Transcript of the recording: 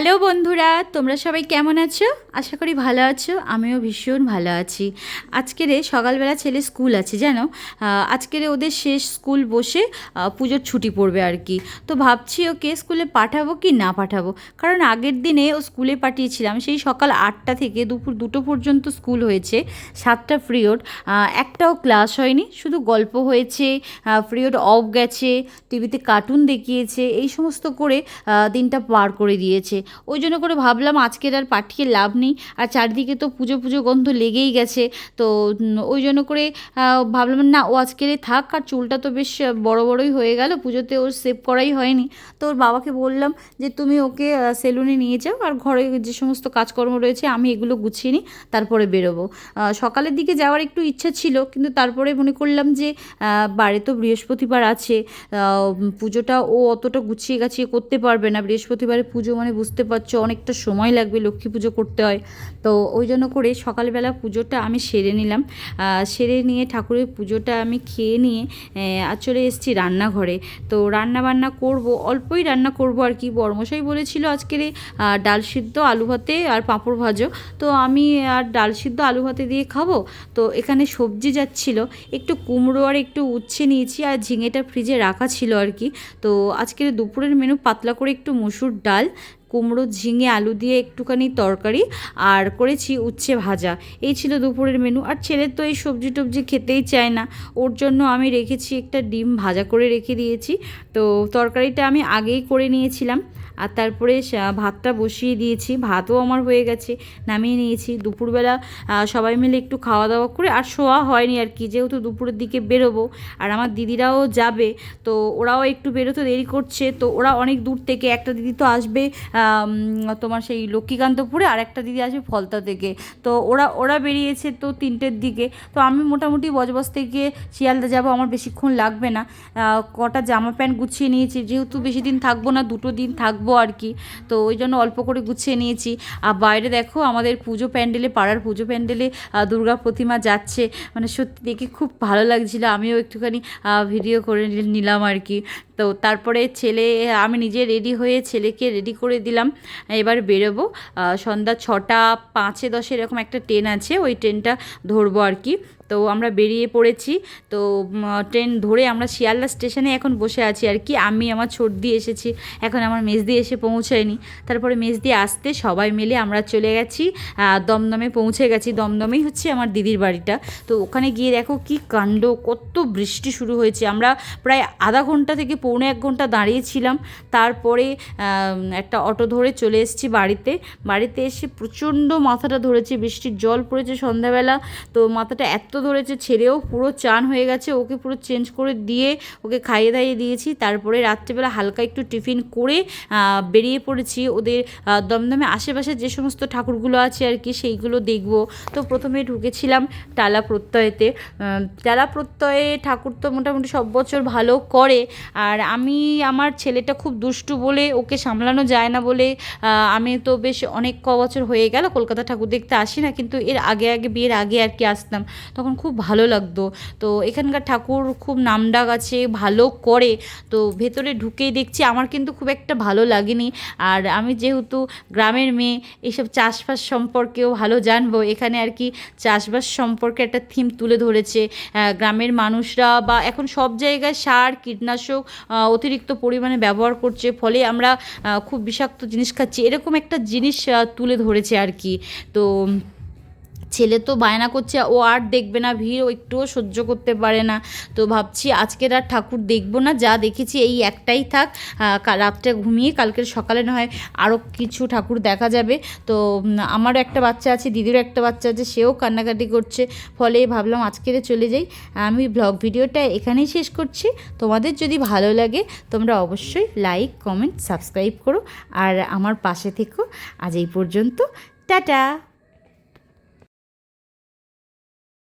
Hello বন্ধুরা, তোমরা সবাই কেমন আছো? আশা করি ভালো আছো, আমিও ভীষণ ভালো আছি। আজকেরে সকালবেলা ছেলে স্কুল আছে, জানো? আজকের ওদের শেষ স্কুল বসে পুজোর ছুটি পড়বে আর কি। তো ভাবছি ওকে স্কুলে পাঠাবো কি না পাঠাবো? কারণ আগের দিনে ও স্কুলে পাঠিয়েছিলাম, সেই সকাল আটটা থেকে দুপুর দুটো পর্যন্ত স্কুল হয়েছে, সাতটা পিরিয়ড। একটাও ক্লাস হয়নি, শুধু গল্প হয়েছে পিরিয়ড অফ গেছে, টিভিতে কার্টুন দেখিয়েছে, এই সমস্ত করে দিনটা পার করে দিয়েছে। ওই জন্য করে ভাবলাম আজকের আর পাঠিয়ে লাভ নেই। আর চারদিকে তো পুজো পুজো গন্ধ লেগেই গেছে। তো ওই জন্য করে ভাবলাম না, ও আজকের থাক। আর চুলটা তো বেশ বড় বড়ই হয়ে গেল। পুজোতে ওর সেভ করাই হয়নি। তো ওর বাবাকে বললাম যে, তুমি ওকে সেলুনে নিয়ে যাও। আর ঘরে যে সমস্ত কাজকর্ম রয়েছে, আমি এগুলো গুছিয়ে নিই। তারপরে বেরোবো। সকালের দিকে যাওয়ার একটু ইচ্ছা ছিল। কিন্তু তারপরে মনে করলাম যে বাড়ি তো বৃহস্পতিবার আছে। পুজোটা ও অতটা গুছিয়ে গাছিয়ে করতে পারবে না। বৃহস্পতিবারে পুজো মানে বুঝতে পারছ, অনেকটা সময় লাগবে লক্ষ্মী পুজো করতে হয়। তো ওই জন্য করে সকালবেলা পুজোটা আমি সেরে নিলাম। সেরে নিয়ে ঠাকুরের পুজোটা আমি খেয়ে নিয়ে চলে এসেছি রান্নাঘরে। তো রান্না বান্না করব, অল্পই রান্না করব আর কি। বর্মশাই বলেছিল আজকের ডাল সিদ্ধ, আলু ভাতে আর পাঁপড় ভাজো। তো আমি আর ডাল সিদ্ধ, আলু ভাতে দিয়ে খাব। তো এখানে সবজি যাচ্ছিল, একটু কুমড়ো আর একটু উচ্ছে নিয়েছি আর ঝিঙেটা ফ্রিজে রাখা ছিল আর কি। তো আজকের দুপুরের মেনু পাতলা করে একটু মুসুর ডাল কুমড়ো ঝিঙে, আলু দিয়ে একটুখানি তরকারি আর করেছি উচ্ছে ভাজা। এই ছিল দুপুরের মেনু আর ছেলের তো এই সবজি টবজি খেতেই চায় না। ওর জন্য আমি রেখেছি একটা ডিম ভাজা করে রেখে দিয়েছি। তো তরকারিটা আমি আগেই করে নিয়েছিলাম। আর তারপরে ভাতটা বসিয়ে দিয়েছি। ভাতও আমার হয়ে গেছে, নামিয়ে নিয়েছি। দুপুরবেলা সবাই মিলে একটু খাওয়া দাওয়া করে আর শোয়া হয়নি আর কি। যেহেতু দুপুরের দিকে বেরোবো আর আমার দিদিরাও যাবে, তো ওরাও একটু বেরোতে দেরি করছে। তো ওরা অনেক দূর থেকে, একটা দিদি তো আসবে তোমার সেই লক্ষ্মীকান্তপুরে আর একটা দিদি আসবে ফলতা থেকে। তো ওরা ওরা বেরিয়েছে তো তিনটের দিকে। তো আমি মোটামুটি বজবজ থেকে শিয়ালদা যাব, আমার বেশিক্ষণ লাগবে না। কটা জামা প্যান্ট গুছিয়ে নিয়েছি, যেহেতু বেশি দিন থাকব না, দুটো দিন থাকব আর কি। তো ওই জন্য অল্প করে গুছিয়ে নিয়েছি। আর বাইরে দেখো, আমাদের পুজো প্যান্ডেলে, পাড়ার পুজো প্যান্ডেলে দুর্গা প্রতিমা যাচ্ছে। মানে সত্যি দেখে খুব ভালো লাগছিল। আমিও একটুখানি ভিডিও করে নিলাম আর কি। তো তারপরে ছেলে, আমি নিজে রেডি হয়ে ছেলেকে রেডি করে দিলাম। এবার বেরোবো। সন্ধ্যা ছটা পাঁচে দশে এরকম একটা ট্রেন আছে। ওই ট্রেনটা ধরবো আর কি। তো আমরা বেরিয়ে পড়েছি। তো ট্রেন ধরে আমরা শিয়ালদা স্টেশনে এখন বসে আছি আর কি। আমি, আমার ছোট দিয়ে এসেছি। এখন আমার মেজদি এসে পৌঁছায়নি। তারপরে মেজদি আসতে সবাই মিলে আমরা চলে গেছি। দমদমে পৌঁছে গেছি। দমদমেই হচ্ছে আমার দিদির বাড়িটা। তো ওখানে গিয়ে দেখো কি কাণ্ড, কত বৃষ্টি শুরু হয়েছে। আমরা প্রায় আধা ঘণ্টা থেকে পৌনে এক ঘণ্টা দাঁড়িয়েছিলাম। তারপরে একটা অটো ধরে চলে এসেছি বাড়িতে। বাড়িতে এসে প্রচণ্ড মাথাটা ধরেছে, বৃষ্টির জল পড়েছে সন্ধ্যাবেলা। তো মাথাটা এত ধরেছে ছেড়েও পুরো চান হয়ে গেছে, ওকে পুরো চেঞ্জ করে দিয়ে ওকে খাইয়ে দাইয়ে দিয়েছি। তারপরে রাত্রেবেলা হালকা একটু টিফিন করে বেরিয়ে পড়েছি। ওদের দমদমে আশেপাশে যে সমস্ত ঠাকুরগুলো আছে আর কি, সেইগুলো দেখব। তো প্রথমে ঢুকেছিলাম টালা প্রত্যয়েতে। টালা প্রত্যয়ে ঠাকুর তো মোটামুটি সব বছর ভালো করে। আর আমি, আমার ছেলেটা খুব দুষ্টু বলে ওকে সামলানো যায় না বলে আমি তো বেশ অনেক ক বছর হয়ে গেল, কলকাতা ঠাকুর দেখতে আসি না, কিন্তু এর আগে আগে, বিয়ের আগে আর কি আসতাম। তখন খুব ভালো লাগতো। তো এখানকার ঠাকুর খুব নামডাক আছে, ভালো করে। তো ভেতরে ঢুকেই দেখছি আমার কিন্তু খুব একটা ভালো লাগেনি। আর আমি যেহেতু গ্রামের মেয়ে এইসব চাষবাস সম্পর্কেও ভালো জানব। এখানে আর কি চাষবাস সম্পর্কে একটা থিম তুলে ধরেছে। গ্রামের মানুষরা বা এখন সব জায়গায় সার, কীটনাশক অতিরিক্ত পরিমাণে ব্যবহার করছে। ফলে আমরা খুব বিষাক্ত জিনিস খাচ্ছি। এরকম একটা জিনিস তুলে ধরেছে আর কি। তো ছেলে তো বায়না করছে, ও আর দেখবে না, ভিড়, ও একটুও সহ্য করতে পারে না। তো ভাবছি আজকের আর ঠাকুর দেখব না, যা দেখেছি এই একটাই থাক। রাত্রে ঘুমিয়ে কালকের সকালে না হয় আরও কিছু ঠাকুর দেখা যাবে। তো আমারও একটা বাচ্চা আছে, দিদিরও একটা বাচ্চা আছে, সেও কান্নাকাটি করছে। ফলে ভাবলাম আজকের চলে যাই। আমি ব্লগ ভিডিওটা এখানেই শেষ করছি। তোমাদের যদি ভালো লাগে, তোমরা অবশ্যই লাইক, কমেন্ট, সাবস্ক্রাইব করো। আর আমার পাশে থেকো। আজ এই পর্যন্ত, টাটা!